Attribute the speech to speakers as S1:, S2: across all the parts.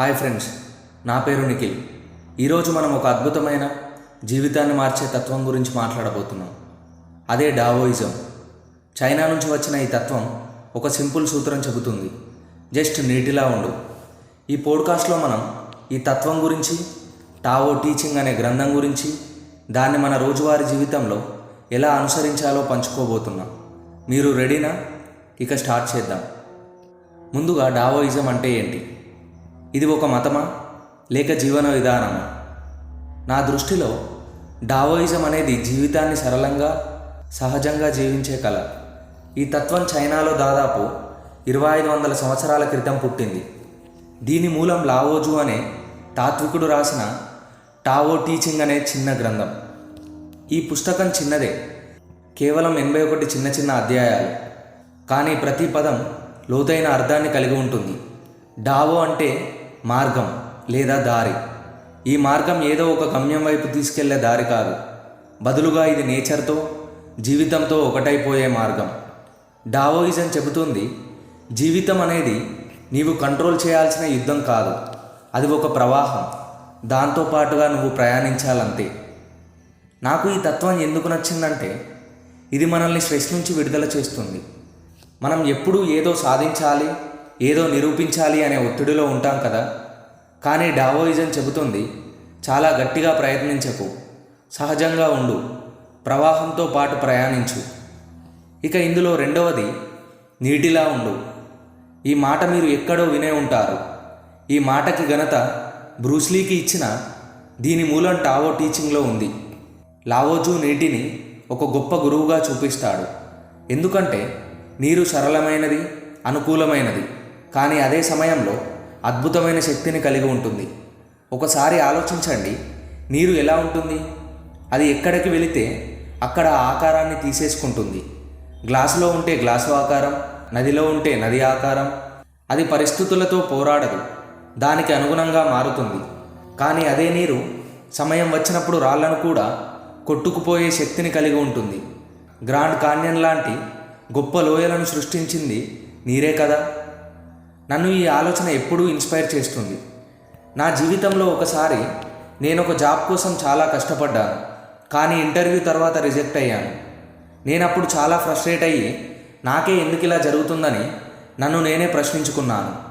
S1: Hi friends నా పేరు నిఖిల్. ఈరోజు మనం ఒక అద్భుతమైన జీవితాన్ని మార్చే తత్వం గురించి మాట్లాడబోతున్నాం. అదే డావోయిజం. చైనా నుంచి వచ్చిన ఈ తత్వం ఒక సింపుల్ సూత్రం చెబుతుంది. జస్ట్ నీటిలా ఉండు. ఈ పోడ్కాస్ట్లో మనం ఈ తత్వం గురించి టావో టీచింగ్ అనే గ్రంథం గురించి దాన్ని మన రోజువారీ జీవితంలో ఎలా అనుసరించాలో పంచుకోబోతున్నాం. మీరు రెడీనా? ఇక స్టార్ట్ చేద్దాం. ముందుగా డావోయిజం అంటే ఏంటి? ఇది ఒక మతమా? లేక జీవన విధానమా? నా దృష్టిలో డావోయిజం అనేది జీవితాన్ని సరళంగా సహజంగా జీవించే కళ. ఈ తత్వం చైనాలో దాదాపు ఇరవై ఐదు వందల సంవత్సరాల క్రితం పుట్టింది. దీని మూలం లావోజు అనే తాత్వికుడు రాసిన టావో టీచింగ్ అనే చిన్న గ్రంథం. ఈ పుస్తకం చిన్నదే. కేవలం ఎనభై ఒకటి చిన్న చిన్న అధ్యాయాలు. కానీ ప్రతి పదం లోతైన అర్థాన్ని కలిగి ఉంటుంది. డావో అంటే మార్గం లేదా దారి. ఈ మార్గం ఏదో ఒక గమ్యం వైపు తీసుకెళ్ళే దారి కాదు. బదులుగా ఇది నేచర్తో జీవితంతో ఒకటైపోయే మార్గం. డావోయిజం చెబుతుంది జీవితం అనేది నీవు కంట్రోల్ చేయాల్సిన యుద్ధం కాదు. అది ఒక ప్రవాహం. దాంతో పాటుగా నువ్వు ప్రయాణించాలంతే. నాకు ఈ తత్వం ఎందుకు నచ్చిందంటే ఇది మనల్ని స్ట్రెస్ నుంచి విడుదల చేస్తుంది. మనం ఎప్పుడూ ఏదో సాధించాలి ఏదో నిరూపించాలి అనే ఒత్తిడిలో ఉంటాం కదా. కానీ డావోయిజం చెబుతుంది చాలా గట్టిగా ప్రయత్నించకు. సహజంగా ఉండు ప్రవాహంతో పాటు ప్రయాణించు. ఇక ఇందులో రెండవది నీటిలా ఉండు. ఈ మాట మీరు ఎక్కడో వినే ఉంటారు. ఈ మాటకి ఘనత బ్రూస్లీకి ఇచ్చిన దీని మూలం టావో టీచింగ్లో ఉంది. లావోజు నీటిని ఒక గొప్ప గురువుగా చూపిస్తాడు. ఎందుకంటే నీరు సరళమైనది అనుకూలమైనది. కానీ అదే సమయంలో అద్భుతమైన శక్తిని కలిగి ఉంటుంది. ఒకసారి ఆలోచించండి నీరు ఎలా ఉంటుంది? అది ఎక్కడికి వెళితే అక్కడ ఆకారాన్ని తీసేసుకుంటుంది. గ్లాసులో ఉంటే గ్లాసు ఆకారం నదిలో ఉంటే నది ఆకారం. అది పరిస్థితులతో పోరాడదు దానికి అనుగుణంగా మారుతుంది. కానీ అదే నీరు సమయం వచ్చినప్పుడు రాళ్ళను కూడా కొట్టుకుపోయే శక్తిని కలిగి ఉంటుంది. గ్రాండ్ కాన్యన్ లాంటి గొప్ప లోయలను సృష్టించింది నీరే కదా? నన్ను ఈ ఆలోచన ఎప్పుడూ ఇన్స్పైర్ చేస్తుంది. నా జీవితంలో ఒకసారి నేను ఒక జాబ్ కోసం చాలా కష్టపడ్డాను. కానీ ఇంటర్వ్యూ తర్వాత రిజెక్ట్ అయ్యాను. నేను అప్పుడు చాలా ఫ్రస్ట్రేట్ అయ్యి నాకే ఎందుకు ఇలా జరుగుతుందని నన్ను నేనే ప్రశ్నించుకున్నాను.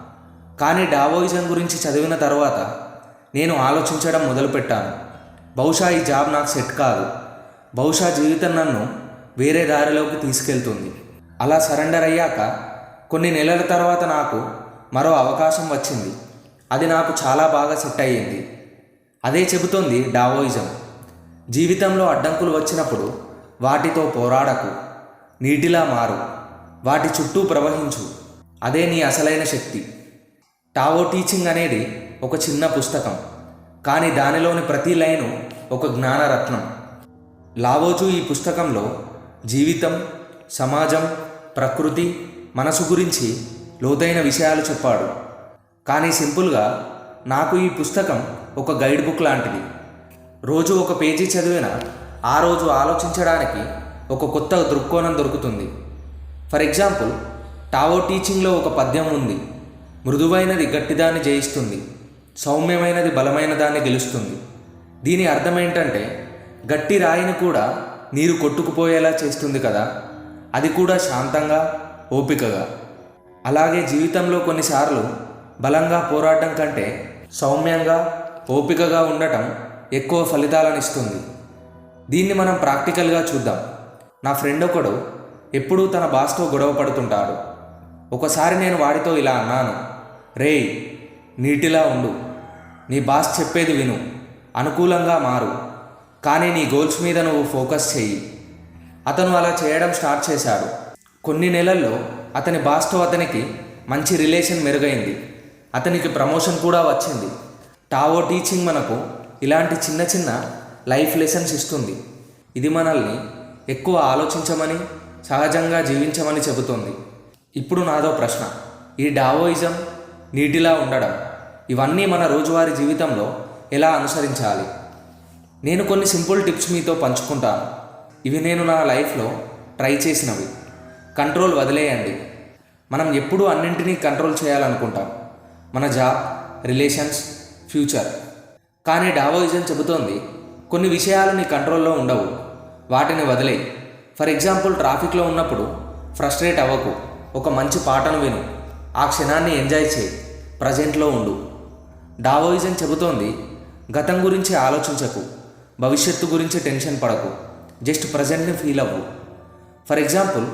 S1: కానీ డావోయిజం గురించి చదివిన తర్వాత నేను ఆలోచించడం మొదలుపెట్టాను. బహుశా ఈ జాబ్ నాకు సెట్ కాదు. బహుశా జీవితం నన్ను వేరే దారిలోకి తీసుకెళ్తుంది. అలా సరెండర్ అయ్యాక కొన్ని నెలల తర్వాత నాకు మరో అవకాశం వచ్చింది. అది నాకు చాలా బాగా సెట్ అయ్యింది. అదే చెబుతోంది డావోయిజం. జీవితంలో అడ్డంకులు వచ్చినప్పుడు వాటితో పోరాడకు. నీటిలా మారు. వాటి చుట్టూ ప్రవహించు. అదే నీ అసలైన శక్తి. టావో టీచింగ్ అనేది ఒక చిన్న పుస్తకం. కానీ దానిలోని ప్రతి లైను ఒక జ్ఞానరత్నం. లావోజు ఈ పుస్తకంలో జీవితం సమాజం ప్రకృతి మనసు గురించి లోతైన విషయాలు చెప్పాడు. కానీ సింపుల్గా నాకు ఈ పుస్తకం ఒక గైడ్ బుక్ లాంటిది. రోజు ఒక పేజీ చదివిన ఆ రోజు ఆలోచించడానికి ఒక కొత్త దృక్కోణం దొరుకుతుంది. ఫర్ ఎగ్జాంపుల్ టావో టీచింగ్లో ఒక పద్యం ఉంది. మృదువైనది గట్టిదాన్ని జయిస్తుంది. సౌమ్యమైనది బలమైన దాన్ని గెలుస్తుంది. దీని అర్థం ఏంటంటే గట్టి రాయిని కూడా నీరు కొట్టుకుపోయేలా చేస్తుంది కదా. అది కూడా శాంతంగా ఓపికగా. అలాగే జీవితంలో కొన్నిసార్లు బలంగా పోరాటం కంటే సౌమ్యంగా ఓపికగా ఉండటం ఎక్కువ ఫలితాలను ఇస్తుంది. దీన్ని మనం ప్రాక్టికల్గా చూద్దాం. నా ఫ్రెండ్ ఒకడు ఎప్పుడూ తన బాస్తో గొడవ పడుతుంటాడు. ఒకసారి నేను వాడితో ఇలా అన్నాను రేయ్ నీటిలా ఉండు. నీ బాస్ చెప్పేది విను. అనుకూలంగా మారు. కానీ నీ గోల్స్ మీద నువ్వు ఫోకస్ చెయ్యి. అతను అలా చేయడం స్టార్ట్ చేశాడు. కొన్ని నెలల్లో అతని బాస్తో అతనికి మంచి రిలేషన్ మెరుగైంది. అతనికి ప్రమోషన్ కూడా వచ్చింది. టావో టీచింగ్ మనకు ఇలాంటి చిన్న చిన్న లైఫ్ లెసన్స్ ఇస్తుంది. ఇది మనల్ని ఎక్కువ ఆలోచించమని సహజంగా జీవించమని చెబుతుంది. ఇప్పుడు నాదో ప్రశ్న. ఈ డావోయిజం నీటిలా ఉండడం ఇవన్నీ మన రోజువారీ జీవితంలో ఎలా అనుసరించాలి? నేను కొన్ని సింపుల్ టిప్స్ మీతో పంచుకుంటాను. ఇవి నేను నా లైఫ్లో ట్రై చేసినవి. కంట్రోల్ వదిలేయండి. మనం ఎప్పుడూ అన్నింటినీ కంట్రోల్ చేయాలనుకుంటాం. మన జాబ్ రిలేషన్స్ ఫ్యూచర్. కానీ డావోయిజం చెబుతోంది కొన్ని విషయాలు నీ కంట్రోల్లో ఉండవు. వాటిని వదిలేయి. ఫర్ ఎగ్జాంపుల్ ట్రాఫిక్లో ఉన్నప్పుడు ఫ్రస్ట్రేట్ అవ్వకు. ఒక మంచి పాటను విను. ఆ క్షణాన్ని ఎంజాయ్ చేయి. ప్రజెంట్లో ఉండు. డావోయిజం చెబుతోంది గతం గురించి ఆలోచించకు. భవిష్యత్తు గురించి టెన్షన్ పడకు. జస్ట్ ప్రజెంట్ని ఫీల్ అవ్వు. ఫర్ ఎగ్జాంపుల్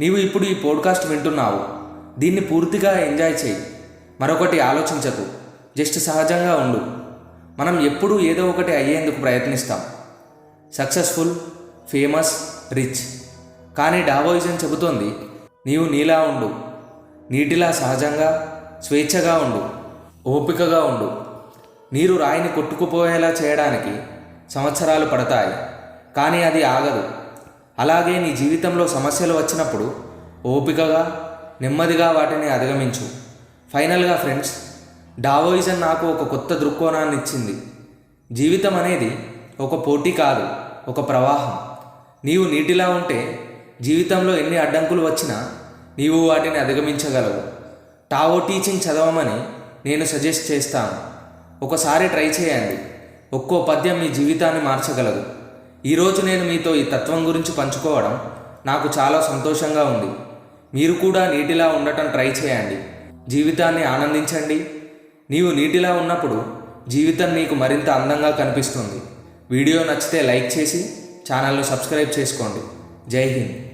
S1: నీవు ఇప్పుడు ఈ పోడ్కాస్ట్ వింటున్నావు. దీన్ని పూర్తిగా ఎంజాయ్ చేయి. మరొకటి ఆలోచించకు. జస్ట్ సహజంగా ఉండు. మనం ఎప్పుడూ ఏదో ఒకటి అయ్యేందుకు ప్రయత్నిస్తాం. Successful famous rich. కానీ డావోయిజం చెబుతోంది నీవు నీలా ఉండు. నీటిలా సహజంగా స్వేచ్ఛగా ఉండు. ఓపికగా ఉండు. నీరు రాయిని కొట్టుకుపోయేలా చేయడానికి సంవత్సరాలు పడతాయి. కానీ అది ఆగదు. అలాగే నీ జీవితంలో సమస్యలు వచ్చినప్పుడు ఓపికగా నెమ్మదిగా వాటిని అధిగమించు. ఫైనల్గా ఫ్రెండ్స్ డావోయిజం నాకు ఒక కొత్త దృక్కోణాన్ని ఇచ్చింది. జీవితం అనేది ఒక పోటీ కాదు ఒక ప్రవాహం. నీవు నీటిలా ఉంటే జీవితంలో ఎన్ని అడ్డంకులు వచ్చినా నీవు వాటిని అధిగమించగలవు. టావో టీచింగ్ చదవమని నేను సజెస్ట్ చేస్తాను. ఒకసారి ట్రై చేయండి. ఒక్కో పద్యం మీ జీవితాన్ని మార్చగలదు. ఈరోజు నేను మీతో ఈ తత్వం గురించి పంచుకోవడం నాకు చాలా సంతోషంగా ఉంది. మీరు కూడా నీటిలా ఉండటం ట్రై చేయండి. జీవితాన్ని ఆనందించండి. నీవు నీటిలా ఉన్నప్పుడు జీవితం నీకు మరింత అందంగా కనిపిస్తుంది. వీడియో నచ్చితే లైక్ చేసి ఛానల్ను సబ్స్క్రైబ్ చేసుకోండి. జై హింద్.